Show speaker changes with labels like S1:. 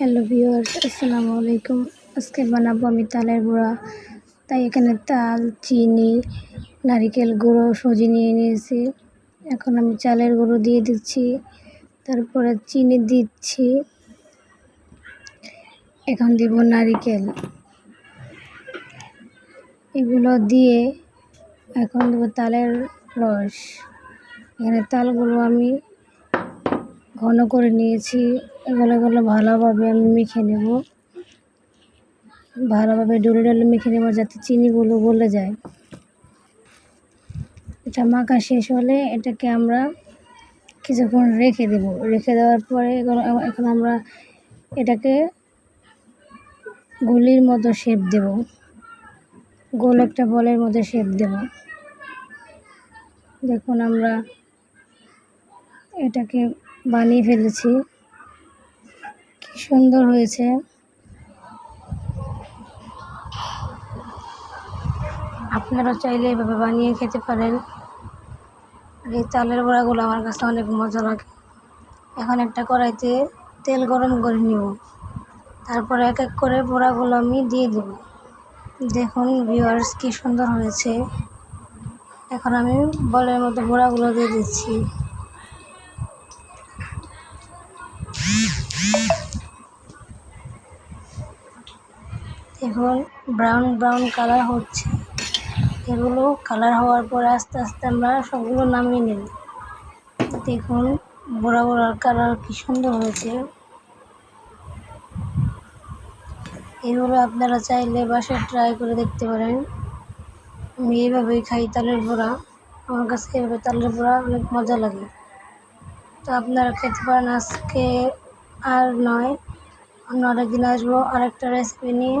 S1: Hello viewers, আসসালামু আলাইকুম। আজকে বানাবো আমি তালের বড়া তাই এখানে তাল, চিনি, নারিকেল গুঁড়ো সজি নিয়ে নিয়েছি। এখন আমি চালের গুঁড়ো দিয়ে দিচ্ছি। তারপরে চিনি দিচ্ছি। এখন দিব নারিকেল। এগুলো দিয়ে এখন দেবো তালের রস। এখানে তালগুলো আমি ঘন করে নিয়েছি। এগুলো এগুলো ভালোভাবে আমি মেখে নেব। ভালোভাবে ডলে ডলে মেখে নেব যাতে চিনিগুলো গলে যায়। এটা মাখা শেষ হলে এটাকে আমরা কিছুক্ষণ রেখে দেব। রেখে দেওয়ার পরে এখন আমরা এটাকে গুলির মতো শেপ দেব। গোল একটা বলের মতো শেপ দেব। দেখুন আমরা এটাকে বানিয়ে ফেলেছি। কি সুন্দর হয়েছে। আপনারা চাইলে এভাবে বানিয়ে খেতে পারেন। এই চালের বড়াগুলো আমার কাছে অনেক মজা লাগে। এখন একটা কড়াইতে তেল গরম করে নিব। তারপর এক এক করে বড়াগুলো আমি দিয়ে দেব। দেখুন ভিউয়ার্স কি সুন্দর হয়েছে। এখন আমি বলের মতো বড়াগুলো দিয়ে দিচ্ছি। এখন ব্রাউন ব্রাউন কালার হচ্ছে। এগুলো কালার হওয়ার পর আস্তে আস্তে আমরা সবগুলো নামিয়ে নেব। দেখুন বড়া বড়ার কালার কি সুন্দর হয়েছে। এগুলো আপনারা চাইলে বাসায় ট্রাই করে দেখতে পারেন। আমি এইভাবেই খাই তালের বড়া। আমার কাছে এভাবে তালের বড়া অনেক মজা লাগে। তো আপনারা খেতে পারেন আজকে আর নয়, অন্য আরেকদিন আসব আরেকটা রেসিপি নিয়ে।